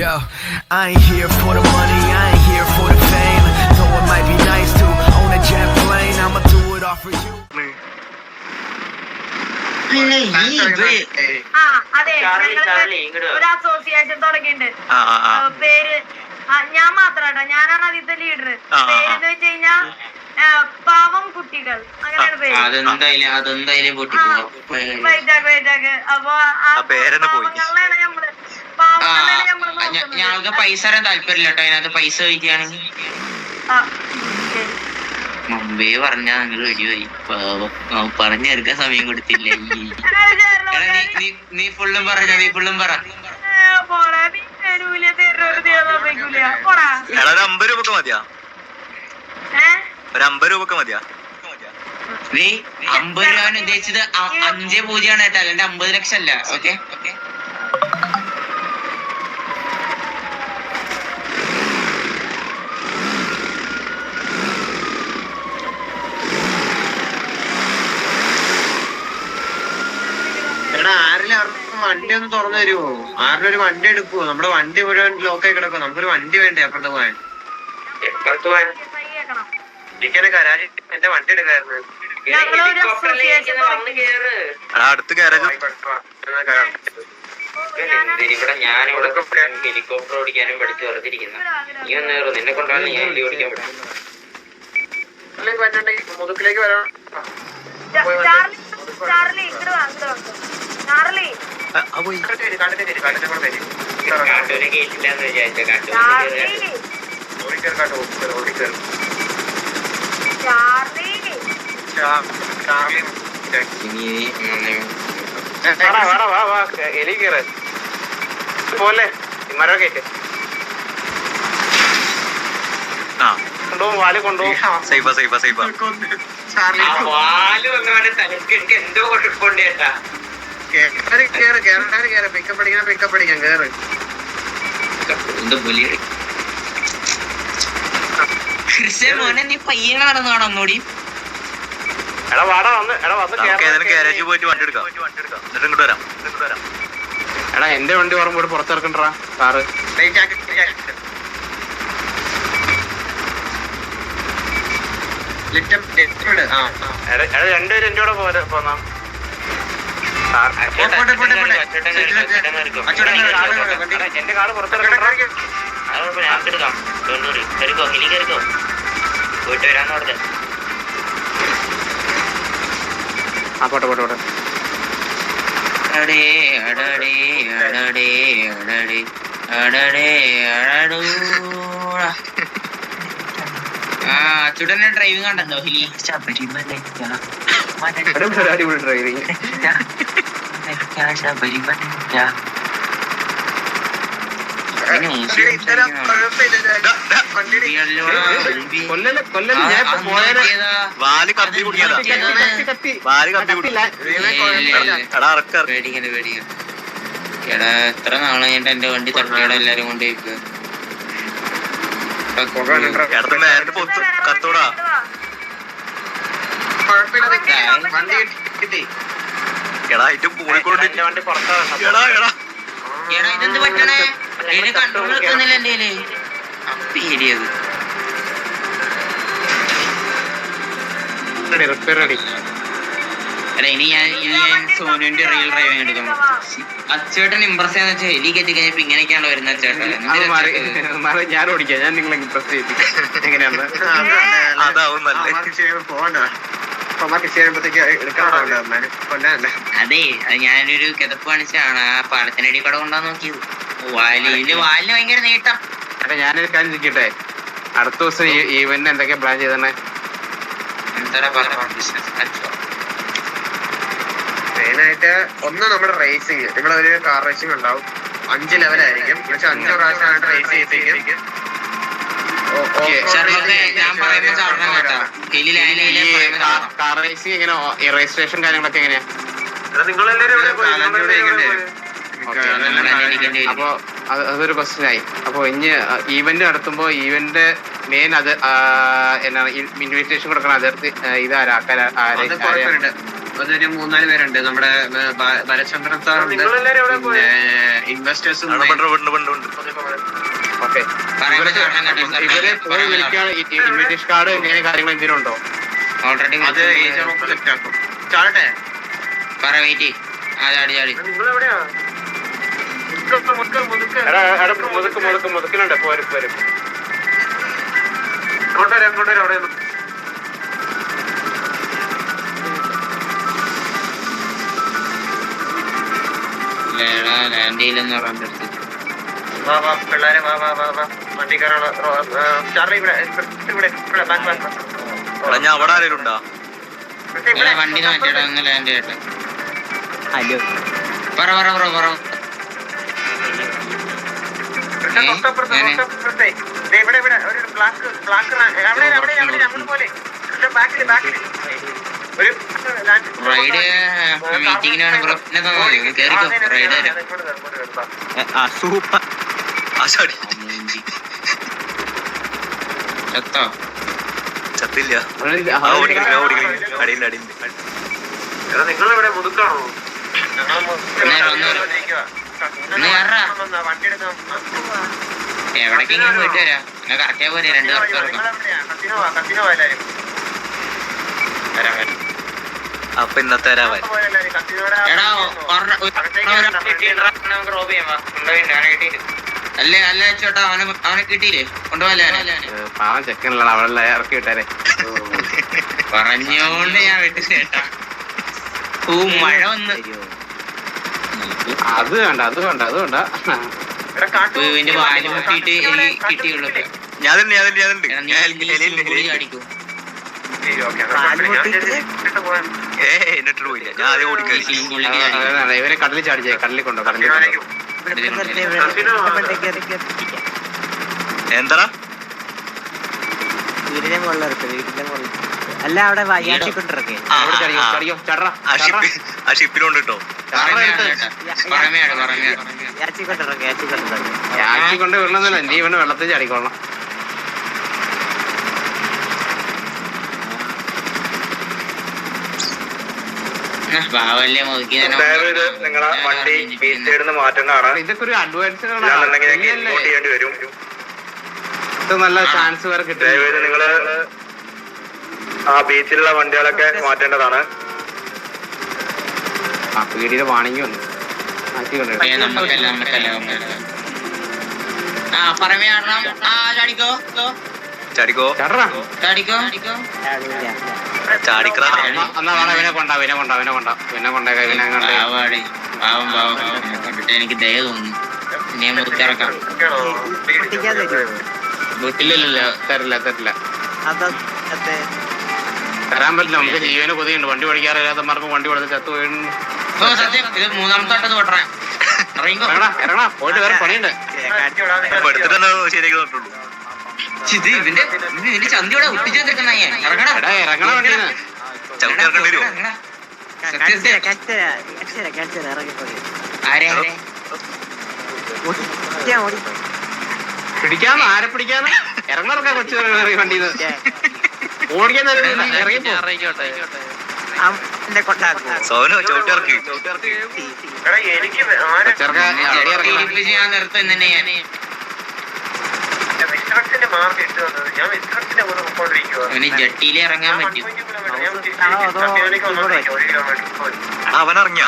Yo, I ain't here for the money, I ain't here for the fame. Though it might be nice to own a jet plane, I'ma do it all for you. പിന്നെ ഈ ഇത് ആ അതെ. ഒരു association തുടങ്ങിയിട്ടുണ്ട് പേര് ഞാൻ മാത്രാട്ടോ ഞാനാണ് ആദ്യത്തെ ലീഡർ. പേരെന്ന് വെച്ച് കഴിഞ്ഞാ പാവം കുട്ടികൾ അങ്ങനെയാണ് പേര് അപ്പൊ ആ. പാവങ്ങളെയാണ് നമ്മൾ ഞങ്ങൾക്ക് പൈസ തരാൻ താല്പര്യമില്ല കേട്ടോ. അതിനകത്ത് പൈസ ചോദിക്കുകയാണെങ്കിൽ. മുമ്പേ പറഞ്ഞാ നിങ്ങൾ വെടിപോയി പറഞ്ഞു തീർക്കാൻ പറഞ്ഞെടുക്കാൻ സമയം കൊടുത്തില്ല? നീ നീ നീ ഫുള്ളും പറഞ്ഞോ നീ ഫുള്ളും പറ. പോടാ നീ ഒരു അമ്പത് രൂപക്ക് മതിയാ. ഏഹ് ഒരു അമ്പത് രൂപക്ക് മതിയാ. നീ അമ്പത് രൂപ ഉദ്ദേശിച്ചത് അഞ്ചേ അഞ്ച് പൂജ്യമാണ് കേട്ടോ. അല്ലെ അമ്പത് ലക്ഷം അല്ല ഓക്കെ? എടാ ആരിലും അവർക്ക് വണ്ടി ഒന്ന് തുറന്നു തരുമോ ആരിലും ഒരു വണ്ടി എടുക്കുവോ? നമ്മുടെ വണ്ടി മുഴുവൻ ലോക്കായി കിടക്കും നമുക്കൊരു വണ്ടി വേണ്ടേ അപ്പുറത്ത് പോകാൻ? എപ്പുറത്ത് കരാജി എന്റെ വണ്ടി എടുക്കായിരുന്നു. അടുത്ത് ഗാരേജ് ഇവിടെ ഞാനിവിടെ ഹെലികോപ്റ്റർ ഓടിക്കാനും പഠിച്ചു വെറുതിരിക്കുന്ന നീ ഒന്ന് കയറും നിന്നെ കൊണ്ടാണ് ഞാൻ ഓടിക്കാൻ പറ്റും. മുതുക്കിലേക്ക് വരാം. എലി കയറ്. പോലെ മരം കേട്ട് ആ. കൊണ്ടുപോകും വാൽ കൊണ്ടുപോകും. സൈബ സൈബ സൈബ വാൽ വന്നവന്റെ തലക്കെനിക്ക് എന്തോ കുഴപ്പമുണ്ട് ചേട്ടാ കേറ് കേറ് കേറണ്ടാര് കേറ്. പിക്കപ്പ് അടിക്കാൻ പിക്കപ്പ് അടിക്കാൻ കേറ്. എന്ത് പുലി? ക്രിസ്ത്യൻ മോനെ നീ പയ്യനെ ഒന്നുകൂടി? എടാ വാടാ വന്ന് എടാ വന്ന് ഗാരേജിൽ പോയിട്ട് വണ്ടി എടുക്കാം. എന്നിട്ട് ഇങ്ങോട്ട് വരാം. ഇങ്ങോട്ട് വരാം എടാ എന്റെ വണ്ടി ഓർമ്മ പുറത്തിറക്കണ്ടാ കാറ്. രണ്ടുപേരും എന്റെ കൂടെ പോരാ പോന്നാ എന്റെ കാറ് പുറത്തിറക്കണ്ടാ എടുക്കാം കയറിക്കോ ഹെലി കയറിക്കോ പോയിട്ട് വരാന്ന് പറഞ്ഞ ആ പോട്ടെ പോട്ടെ പോട്ടെ അടടേ അടടേ അടടേ അടടേ അടടേ അടടൂടാ ആ അച്ചുടനെ ഡ്രൈവിംഗ് ഹെലി വാൽ കത്തി കുടിക്കാതാ. വാൽ കത്തി എടാ എത്ര നാളെ കഴിഞ്ഞിട്ട് എന്റെ വണ്ടി തട്ടിയോടെ എല്ലാരും കൊണ്ട് കത്തോടാ എടാ ഏറ്റവും പോയിക്കൊണ്ട് വണ്ടി പുറത്താണ് എടാ എടാ എടാ ഇതെന്ത് പറ്റണേ ഇതിന് കൺട്രോൾ വെക്കുന്നില്ല എന്റെ റെഡി റിപ്പയർ റെഡി എടാ ഇനി ഞാൻ ഇനി ഞാൻ സോനുവിന്റെ റിയൽ ഡ്രൈവിംഗ് എടുക്കും അച്ചേട്ടൻ ഇമ്പ്രസ് ചെയ്യാന്ന് വെച്ചാൽ ഹെലി കെട്ടി കഴിഞ്ഞപ്പോ ഇങ്ങനെയൊക്കെയാണ് വരുന്നത് അച്ചേട്ടൻ. അത് മാറി മാറി ഞാൻ ഓടിക്കാം. ഞാൻ നിങ്ങളെ ഇമ്പ്രസ് ചെയ്യിപ്പിക്കാം. എങ്ങനെയാണ് അതാവും പോകണ്ട. അതെ. ഞാനൊരു കിതപ്പ് കാണിച്ചാണ് ആ പാലത്തിനടി കട കൊണ്ടാ നോക്കിയത്. വാലിന് വാലിന് ഭയങ്കര നീട്ടം. അല്ല ഞാനൊരു കാര്യം ചോദിക്കട്ടെ? അടുത്ത ദിവസം ഈ ഈവന്റ് എന്തൊക്കെയാ പ്ലാൻ ചെയ്തേ എന്താ മെയിനായിട്ട് ഒന്ന് നമ്മുടെ റേസിങ് ഇവിടെ ഒരു കാർ റേസിംഗ് ഉണ്ടാവും. അഞ്ച് ലെവലായിരിക്കും പക്ഷെ അഞ്ച് പ്രാവശ്യമായിട്ട് റേസ് ചെയ്യിപ്പിക്കും. കാർ റേസിംഗ് എങ്ങനെ? രജിസ്ട്രേഷൻ കാര്യങ്ങളൊക്കെ എങ്ങനെയാ? അപ്പൊ അത് അതൊരു ക്വസ്റ്റ്യൻ ആയി. അപ്പൊ ഇനി ഈവന്റ് നടത്തുമ്പോ ഈവന്റ് മെയിൻ അത് എന്നാണ് ഇൻവിറ്റേഷൻ കൊടുക്കണം അതിർത്തി ഇതാരാ? ആൾക്കാര് അതൊരു മൂന്നാൽ പേരുണ്ട്. നമ്മുടെ ബാലചന്ദ്രൻ സാറുണ്ട്. പിന്നെ ഇൻവെസ്റ്റേഴ്സ് ഇവർ പോയി ഇൻവിറ്റേഷൻ കാർഡ് എങ്ങനെ കാര്യങ്ങൾ എന്തെങ്കിലും ഉണ്ടോ? ഓൾറെഡി അത് സെറ്റ് ആക്കും. ചാടട്ടെ? പറ വെയിറ്റ് ആടി ചാടി ചാടി. മുതുക്കിലുണ്ട് പോരും പോരും. കൊണ്ടുവരാം കൊണ്ടുവരാം അവിടെ ലേടാ ലാൻഡ് ചെയ്യില്ലെന്ന് പറഞ്ഞ വാ വാ പിള്ളേരെ വാ വാ വാ വാ. വണ്ടി കയറാനുള്ള ചാർലി ഇവിടെ ഇവിടെ ഇവിടെ ബാക്ക് ബാക്ക് എടാ ഞാൻ അവിടെ ആരെങ്കിലും ഉണ്ടോ? വണ്ടി മാറ്റിയിടാ ഒന്ന് ലാൻഡ് ചെയ്യട്ടെ. പറ പറ പറ പറ. ദേ ഇവിടെ ഇവിടെ. ഒരു ബ്ലാക്ക് ബ്ലാക്ക് അവിടെ അവിടെ അവിടെ അങ്ങോട്ട് പോലെ. ബാക്കിൽ ബാക്കിൽ റൈഡ് മീറ്റിങ്ങിനാണ് ബ്രോ കേറിക്കോ റൈഡ് ആ സൂപ്പർ. ആ ചാടി ചത്തോ? ചത്തില്ല. അടിയിൽ അടിയിൽ മുതുക്കാണോ? കയറാ. വണ്ടി എടുക്കാം എവിടേക്കെങ്കിലും പോയിട്ട് വരാം? നിങ്ങൾ കറക്റ്റാ പോരെ രണ്ട് കറക്റ്റ് വരാം വരാം. അപ്പൊ ഇന്നത്തെ രാവൻ എടാ ഒരെണ്ണം- ഒരു- ഒരെണ്ണം കിട്ടിയിട്ടാ നമുക്ക് റോബ് ചെയ്യാം വാ. കൊണ്ടുപോയിട്ടുണ്ട്, അവനെ കിട്ടിയില്ല. അല്ലേ അല്ല ചേട്ടാ അവനെ അവനെ കിട്ടിയില്ലേ? കൊണ്ടുപോകല്ലേ പാവം ചെക്കനല്ലടാ അവളെ ഇറക്കി വിട്ടാരെ. പറഞ്ഞോണ്ട് ഞാൻ വിട്ടു ചേട്ടാ. ഓ മഴ വന്ന്. അത് വേണ്ട അത് വേണ്ട അത് വേണ്ട. വാൽ മുട്ടിയിട്ട് കിട്ടിയുള്ളൂ ഞാൻ എന്നിട്ട് പോയില്ല. ഞാൻ ആദ്യം ഓടിക്കാൻ കടലിൽ ചാടിച്ചേ കടലിൽ കൊണ്ടോ കടലിൽ എന്താ വീടിന്റെ മുകളിൽ അല്ല അവിടെ വയ്യാട്ടി കൊണ്ടിറക്കേ അവിടെ ചടിയോ? ചടിയോ? ചടറാ ആ ഷിപ്പിലുണ്ട് കേട്ടോ പറമയാണ് ചേട്ടാ പറമയാണ് പറമയാണ് യാച്ചി യാച്ചി കൊണ്ടിറക്കെ. ആക്കി നീ ഇവന് വെള്ളത്തിൽ ചാടിക്കൊള്ളണം ബാവല്ലേ മുതുക്കി തന്നെ ദയവേത് നിങ്ങളെ വണ്ടി ബീച്ച് സൈഡിൽ നിന്ന് മാറ്റുന്നതാണ് ഇതൊക്കെ ഒരു അഡ്വാൻസ് ഇല്ലാന്നുണ്ടെങ്കിൽ ഞങ്ങൾക്ക് ഇൻപോർട്ട് ചെയ്യേണ്ടി വരും. നല്ല ചാൻസ് വരെ കിട്ടും. നിങ്ങൾ ആ ബീച്ചിലുള്ള വണ്ടികളൊക്കെ മാറ്റേണ്ടതാണ്. ആ പീടിയുടെ വാണിംഗ് വന്നു. മാറ്റി ഏ, കൊണ്ടുവരും നമുക്കല്ല നമുക്കല്ല ആ പറമയാടണം ചാടിക്കോ. ചാടിക്കോ. ചാടിക്കോ. എനിക്ക് ദയ തോന്നുന്നു. ഇനി ഞാൻ തരില്ല തരില്ല. തരാൻ പറ്റില്ല നമുക്ക് ജീവന് കൊതിയുണ്ട്. വണ്ടി പഠിക്കാറില്ലാത്ത മാർക്ക് വണ്ടി കൊടുത്ത് ചത്തു വീഴുന്നു മൂന്നാമത്തെ പോയിട്ട് വേറെ പണിയുണ്ട്. തന്നെ ശരിയാക്കി ഇത് ഇവന്റെ ഇവന്റെ ചന്തിയോടെ ഇറങ്ങടാ ഇറങ്ങണ ചവിട്ടി ഇറക്കേണ്ടി വരുമോ പിടിക്കാന്ന് ആരെ പിടിക്കാന്ന് ഇറങ്ങണൊക്കെ കൊച്ചു വണ്ടിന്ന് ഓടിക്കാൻ സോനു ചവിട്ടി ഇറക്കി. എനിക്ക് ആരെ ചെറുക്ക അടി ജെട്ടി ഇറങ്ങണം ഇടിപ്പിച്ച് ഞാൻ നിർത്തും തന്നെ ഞാൻ. മാർക്ക് ഇട്ട് തന്നത്. ഞാൻ കൂടെ പൊക്കോണ്ടിരിക്കുവാ അവന് ജട്ടിയിൽ ഇറങ്ങാൻ പറ്റും. അവൻ ഇറങ്ങിയ?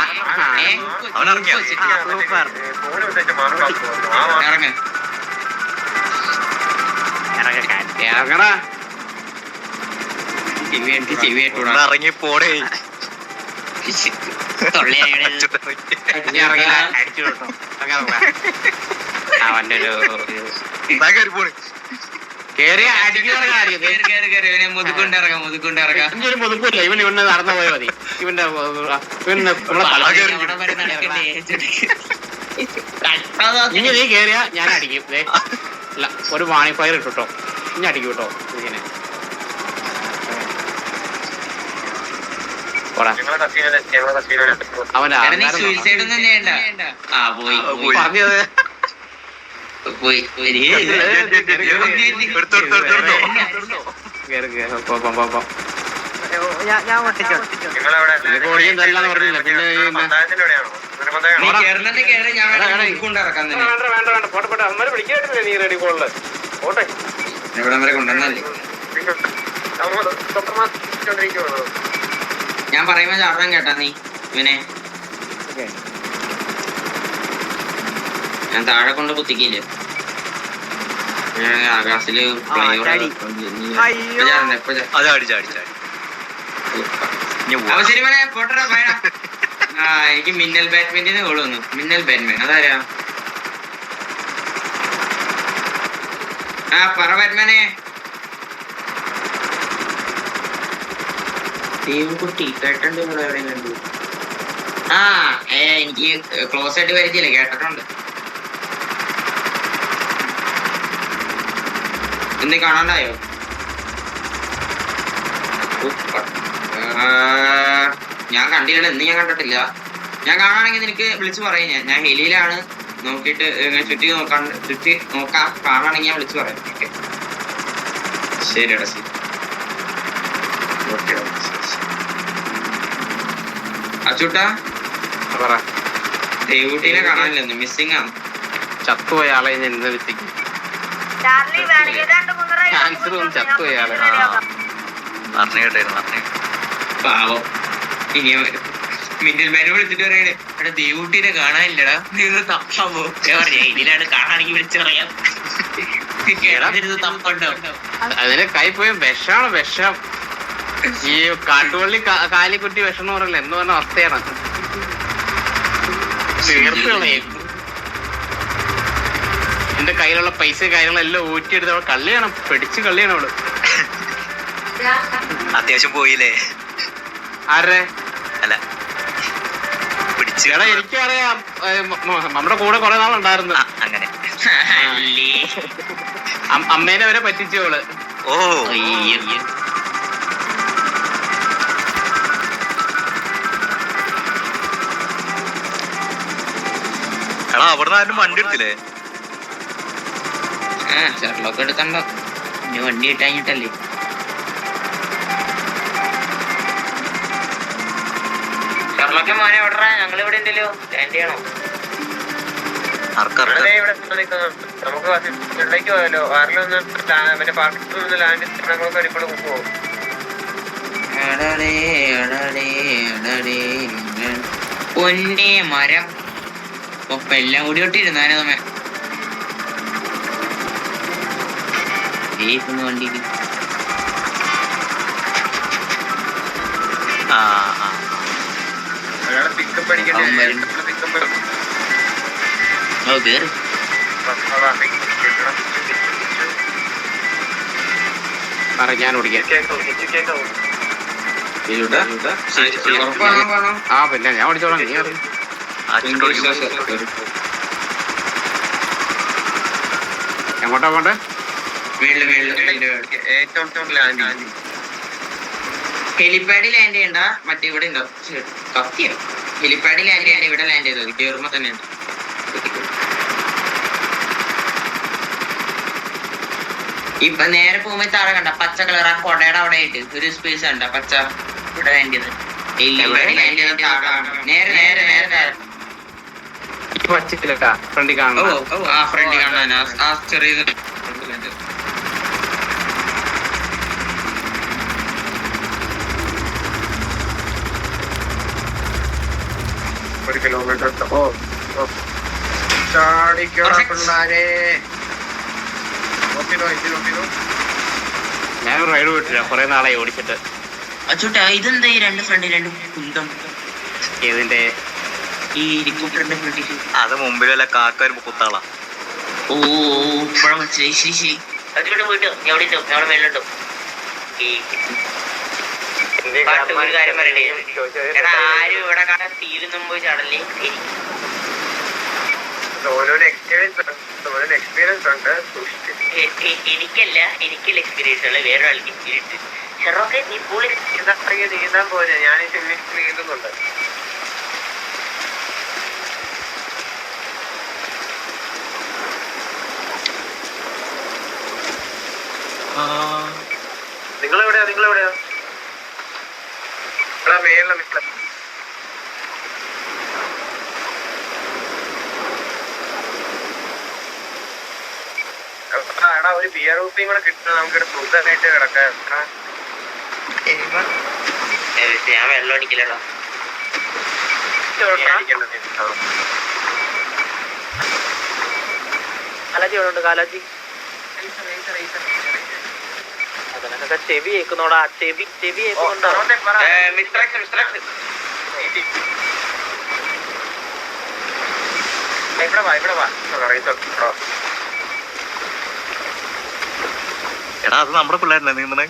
അവൻ ഇറങ്ങിയോ? ഇറങ്ങ്. പോടേ അവന്റെ ഒരു മുതുക്കില്ല ഇവൻ ഇവന് നടന്നു പോയാൽ മതി. ഇവന്റെ? ഇനി നീ കേറിയാ ഞാൻ അടിക്കും. ദേ. ഇല്ല ഒരു വാണി ഫയർ ഇട്ടോ ഇനി അടിക്കും കേട്ടോ. ഇങ്ങനെ പോയി. പറഞ്ഞത്. പോയി ഞാൻ- പറയുമ്പോ ചാടാൻ കേട്ടാ നീ ഇവനെ ശരി താഴെ കൊണ്ട് പോയടാ ആ എനിക്ക് മിന്നൽ ബാറ്റ്മാന്റെ കോൾ വന്നു. മിന്നൽ ബാറ്റ്മാൻ അതാരാ? ആ പറ ബാറ്റ്മാനെ. കുട്ടി കേട്ടുണ്ട് ഇവിടെ എവിടെയും കണ്ടു? ആ എനിക്ക് ക്ലോസ് ആയിട്ട് പരിചയമില്ല കേട്ടിട്ടുണ്ട്. ഇന്ന് കാണാണ്ടായോ? ഞാൻ കണ്ടില്ല എന്ന് ഞാൻ കണ്ടിട്ടില്ല. ഞാൻ കാണാണെങ്കിൽ നിനക്ക് വിളിച്ചു പറയും ഞാൻ. ഞാൻ ഹെലിയിലാണ് നോക്കിയിട്ട് ഇങ്ങനെ ചുറ്റി നോക്കാൻ ചുറ്റി നോക്കാം കാണാണെങ്കിൽ ഞാൻ വിളിച്ചു പറയാം. ഓക്കെ. ശരി. ഓക്കെ അച്ചൂട്ടാ പറ. ദേവൂട്ടിനെ കാണാനില്ലെന്ന് മിസ്സിംഗ് ആണ് ചത്തുപോയ ആളെ ഞാൻ ഇന്ന് വിത്തിക്കും ചാർലി വേണമെങ്കിൽ Cancer വന്ന് ചത്തുപോയി പറഞ്ഞു കേട്ടായിരുന്നു പറഞ്ഞു പാവം. ഇനി മിന്നൽ മേനെ വിളിച്ചിട്ട് പറയണേ എടാ ദേവൂട്ടിനെ കാണാനില്ലടാ. നീ തപ്പാമോ ഞാൻ പറഞ്ഞു ഇതിലാണ് കാണാണെങ്കിൽ വിളിച്ചു പറയാം. കേടാതിരുന്ന് തപ്പുണ്ടോ? അതിന് കൈ പോയി വിഷമാണ് വിഷം. ഈ കാട്ടുപള്ളി കാലിക്കുട്ടി കാലിക്കുറ്റി വിഷം എന്ന് പറയില്ല എന്ന് പറഞ്ഞ അവസ്ഥയാണ് എന്റെ കയ്യിലുള്ള പൈസ കാര്യങ്ങളെല്ലാം ഊറ്റിയെടുത്ത് അവൾ കള്ളിയാണ് പിടിച്ച് കള്ളിയാണ് അവൾ. അത്യാവശ്യം പോയില്ലേ? ആരുടെ അല്ല. പിടിച്ചു എനിക്കറിയാം. നമ്മുടെ കൂടെ കുറെ നാളുണ്ടായിരുന്നു. അങ്ങനെ. അമ്മേനെ വരെ പറ്റിച്ചു അവൾ. ഓ. അവിടെ എടാ അവിടുന്ന് ആരും വണ്ടി എടുത്തില്ലേ? ആ ഷെർലോക്ക് എടുക്കണ്ടോ ഇനി വണ്ടി കിട്ടാഞ്ഞിട്ടല്ലേ ഷെർലോക്ക് മോനെ എവിടാ ഞങ്ങൾ ഇവിടെ ഉണ്ടല്ലോ സ്റ്റാൻഡ് ചെയ്യണോ നമുക്ക് പോയാലോ? മറ്റേ നിന്ന് ലാൻഡ് പോകും പൊന്നേ മരം. ഒപ്പ എല്ലാം കൂടി ഒട്ടിരുന്നാനേ നമ്മെ ഏക്കുന്ന വണ്ടിക്ക് ആ ആ ഓ കേറ്. പറ ഞാൻ ഓടിക്കാം. ആ പിന്നെ ഞാൻ ഓടിച്ചോളാം. നീ അറിയും എങ്ങോട്ടാ പോണ്ടേ വീട്ടിൽ ഏറ്റവും ലാൻഡ് ഹെലിപ്പാഡിൽ ലാൻഡ് ചെയ്യണ്ട. മറ്റേ ഇവിടെ ഉണ്ടോ? കത്തിയോ? ഹെലിപാഡിൽ ലാൻഡ് ചെയ്യാൻ ഇവിടെ ലാൻഡ് ചെയ്തത് കയറുമ്പോ തന്നെ ഉണ്ട്. ഇപ്പൊ നേരെ പോകുമ്പോ താഴെ കണ്ട പച്ച കളർ ആ കൊടയുടെ അവിടെ ആയിട്ട് ഒരു സ്പേസ് കണ്ട പച്ച ഇവിടെ ലാൻഡ് ചെയ്ത് ഹെലിപ്പാഡിൽ ലാൻഡ് ചെയ്ത താഴെ കാണാം. നേരെ നേരെ നേരെ ഫ്രണ്ടിൽ ഓ ഓ ആ ഫ്രണ്ടി കാണാൻ ആ- ആ ചെറിയ കിലോമീറ്റർ ഓ ഓ. ചാടിക്കോ പിള്ളാരെ. നോക്കിനോ ഇത് നോക്കിനോ ഞാൻ റൈഡ് പോയിട്ടില്ല. കുറെ നാളായി ഓടിച്ചിട്ട്. അച്ചോട്ടാ ഇതെന്താ ഈ രണ്ട് ഫ്രണ്ട് രണ്ട് കുന്തം? ഏതിന്റെ ഈ ഹെലികോപ്റ്ററിന്റെ ഫ്രണ്ടിൽ അത് മുമ്പിലല്ല കാക്ക വരുമ്പോ കുത്താളാ. ഓ ഇപ്പഴാ മനസ്സിലായി. ശരി ശരി. അതിലൂടെ പോയിട്ട് എവിടെ ഉണ്ടോ എവിടെ മേലുണ്ടോ ഈ പാട്ട് ഒരു കാര്യം പറയണ്ടേ? എടാ ആരും ഇവിടെ തീരുന്നും പോയി എക്സ്പീരിയൻസ് ഓരോരോ എക്സ്പീരിയൻസ് ഉണ്ട് സൂക്ഷിച്ച്. എ- എ- എനിക്കല്ല എക്സ്പീരിയൻസ് ഉള്ള വേറെ ആൾക്ക് എക്സ്പീരിയൻസ് ഷെറോക്കെ നീ പോളി. നീന്താൻ പോലെ ഞാൻ ഈ നീന്തുന്നുണ്ട്. നിങ്ങളെവിടെയാ? നിങ്ങളെവിടെയാ? എടാ മേളിലെ മിക്ക എടാ ഒരു ബിയർ കുപ്പിയും കൂടെ കിട്ടുന്ന നമുക്കൊരു സുഖമായിട്ട് കിടക്കാം. ഞാൻ വെള്ളം അടിക്കില്ലടാ. കാലാജി എവിടെ ഉണ്ട് കാലാജി അതിനൊക്കെ ചെവി കേൾക്കുന്നോടാ ചെവി ചെവി എടാ അത് നമ്മുടെ പിള്ളേരല്ലേ നീന്തണേ?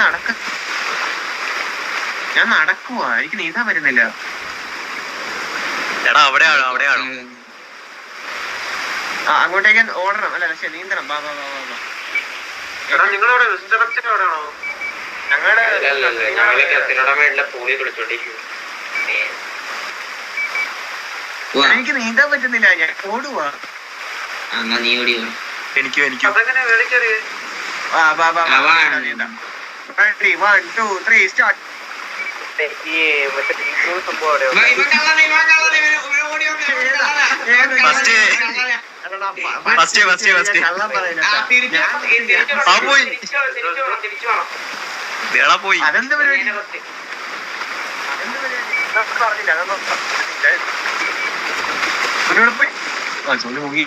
നടക്ക ഞാൻ നടക്കുവാ. എനിക്ക് നീന്താൻ വരുന്നില്ല. എടാ അവിടെയാണ് അവിടെയാണ് ആ അങ്ങോട്ടേക്ക് ഓടണം. അല്ല പക്ഷെ നീന്തണം. ബാ ബാ ബാ ബാ, ബാ എടാ നിങ്ങളവിടെ വിസിറ്ററക്ഷൻ എവിടെയാണോ? ഞങ്ങളുടെ ഞങ്ങൾ കത്തിനോടെ മേളിലെ പൂളി കുളിച്ചോണ്ടിരിക്കും എനിക്ക് നീന്താൻ പറ്റുന്നില്ല. ഞാൻ ഓടുവാ. എന്നാ നീ ഓടി വാ. എനിക്കും എനിക്കും. അതെങ്ങനെ വാ വാ വാ. Ready one two three start ഈ ഫസ്റ്റ് ഫസ്റ്റ് ഫസ്റ്റ് പോയി. തിരിച്ച് വാ, തിരിച്ച് വാ, തിരിച്ച് പോയി. അതെന്ത് പരിപാടി? പറഞ്ഞില്ല പോയി മുങ്ങി.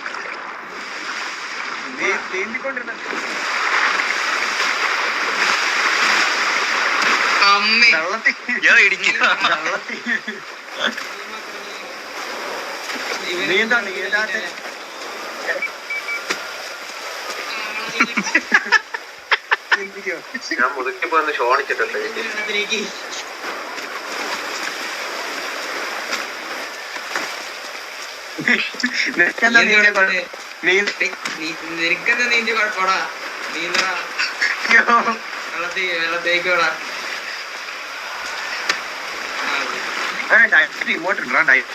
നീന്തിക്കൊണ്ടിരുന്ന അമ്മേ. ഞാൻ നീന്താത്ത ഞാൻ മുതുക്കി പോന്ന് ഷോണിച്ചിട്ടുണ്ട്. നിനക്കെന്താ നീ നീന്താ കുഴപ്പമാടാ? നീന്തടാ വെള്ളത്തിൽ വെള്ളത്തേക്ക് വിടാ.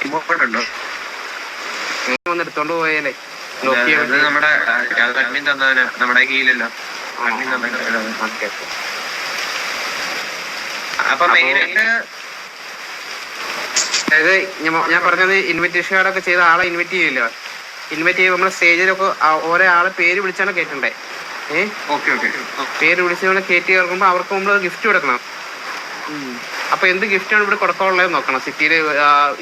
ഇമോട്ട് ഉണ്ടോ? എടുത്തോണ്ട് പോയാലേ നമ്മുടെ അഡ്മിൻ തന്നവന് നമ്മുടെ കീഴിലല്ലോ. അഡ്മിൻ തന്നവന് അപ്പൊ മെയിനായിട്ട് അതായത് ഞാൻ- പറഞ്ഞത് ഇൻവിറ്റേഷൻ കാർഡൊക്കെ ചെയ്ത ആളെ ഇൻവൈറ്റ് ചെയ്യില്ലോ. ഇൻവൈറ്റ് ചെയ്യുമ്പോൾ നമ്മൾ സ്റ്റേജിലൊക്കെ ഓരോ ആളെ പേര് വിളിച്ചാണ് കേട്ടണ്ടേ ഏഹ് ഓക്കെ ഓക്കെ. പേര് വിളിച്ച് നമ്മൾ കയറ്റി ഇറങ്ങുമ്പോൾ അവർക്ക് നമ്മൾ ഗിഫ്റ്റ് കൊടുക്കണം. അപ്പൊ എന്ത് ഗിഫ്റ്റാണ് ഇവിടെ കൊടുക്കാനുള്ളത് നോക്കണം. സിറ്റിയിൽ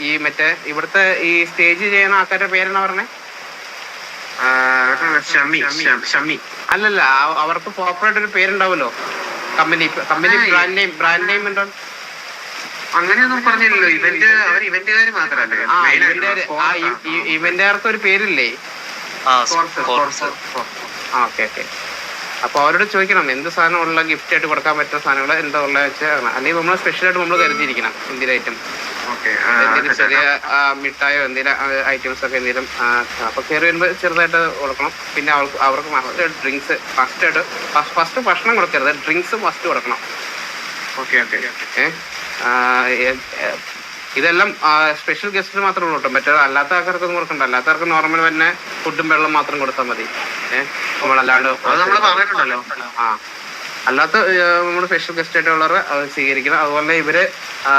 ഈ മറ്റേ ഇവിടുത്തെ ഈ സ്റ്റേജ് ചെയ്യുന്ന ആൾക്കാരുടെ പേരെന്നാ പറഞ്ഞേ? ഷമി അല്ലല്ല അവർക്ക് പ്രോപ്പറായിട്ട് ഒരു പേരുണ്ടാവുമല്ലോ. Company company brand name brand name ഉണ്ടോ? അങ്ങനെയൊന്നും പറഞ്ഞില്ലല്ലോ. ഇവന്റ് അവർ ഇവന്റുകാര് മാത്രല്ലേ ആ Main ഇവന്റെ ആയിട്ടുള്ള ആ sports ഇവന്റ് ഇവന്റുകാർക്ക് ഒരു പേരില്ലേ? ഓക്കെ ഓക്കെ അപ്പൊ അവരോട് ചോദിക്കണം എന്ത് സാധനമുള്ള ഗിഫ്റ്റ് ആയിട്ട് കൊടുക്കാൻ പറ്റുന്ന സാധനങ്ങൾ എന്താ ഉള്ളത് വെച്ചാൽ അല്ലെങ്കിൽ നമ്മൾ സ്പെഷ്യലായിട്ട് നമ്മൾ കരുതിയിരിക്കണം എന്തെങ്കിലും ഐറ്റം എന്തെങ്കിലും ചെറിയ മിഠായോ എന്തെങ്കിലും ഐറ്റംസ് ഒക്കെ എന്തെങ്കിലും അപ്പോൾ അപ്പൊ കയറി വരുമ്പോൾ ചെറുതായിട്ട് കൊടുക്കണം. പിന്നെ അവർക്ക് അവർക്ക് മസ്റ്റ് ഡ്രിങ്ക്സ് ഫസ്റ്റ് ആയിട്ട് ഫസ്റ്റ് ഭക്ഷണം കൊടുക്കരുത് ഡ്രിങ്ക്സ് ഫസ്റ്റ് കൊടുക്കണം. ഓക്കെ ഓക്കെ ഏഹ് ഇതെല്ലാം സ്പെഷ്യൽ ഗസ്റ്റിന് മാത്രമേ ഉള്ളൂ കേട്ടോ മറ്റേ അല്ലാത്ത ആൾക്കാർക്കൊന്നും കൊടുക്കണ്ട. അല്ലാത്തവർക്ക് നോർമൽ തന്നെ ഫുഡും വെള്ളം മാത്രം കൊടുത്താൽ മതി. ഏഹ് നമ്മളല്ലാണ്ട് ആ. അല്ലാത്ത നമ്മൾ സ്പെഷ്യൽ ഗസ്റ്റ് ആയിട്ടുള്ളവരെ സ്വീകരിക്കണം. അതുപോലെ ഇവർ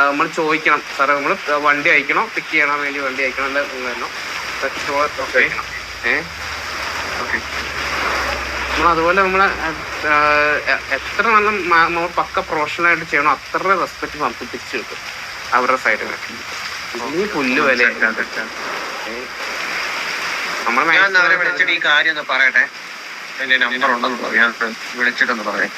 നമ്മൾ ചോദിക്കണം. സാറേ നമ്മൾ വണ്ടി അയക്കണോ. പിക്ക് ചെയ്യണോ വേണ്ടി വണ്ടി അയക്കണം ഏഹ് നമ്മൾ അതുപോലെ നമ്മളെ എത്ര നല്ല നമ്മൾ പക്ക പ്രൊഫഷണൽ ആയിട്ട് ചെയ്യണോ അത്ര റെസ്പെക്ട് നമുക്ക് തിരിച്ചു കിട്ടും. അവരുടെ സൈഡിൽ ഈ പുല്ല് വില നമ്മളെ ഞാൻ അവരെ വിളിച്ചിട്ട് ഈ കാര്യം ഒന്ന് പറയട്ടെ. എന്റെ നമ്പർ ഉണ്ടെന്ന് പറയാം ഞാൻ വിളിച്ചിട്ടൊന്ന് പറയാം.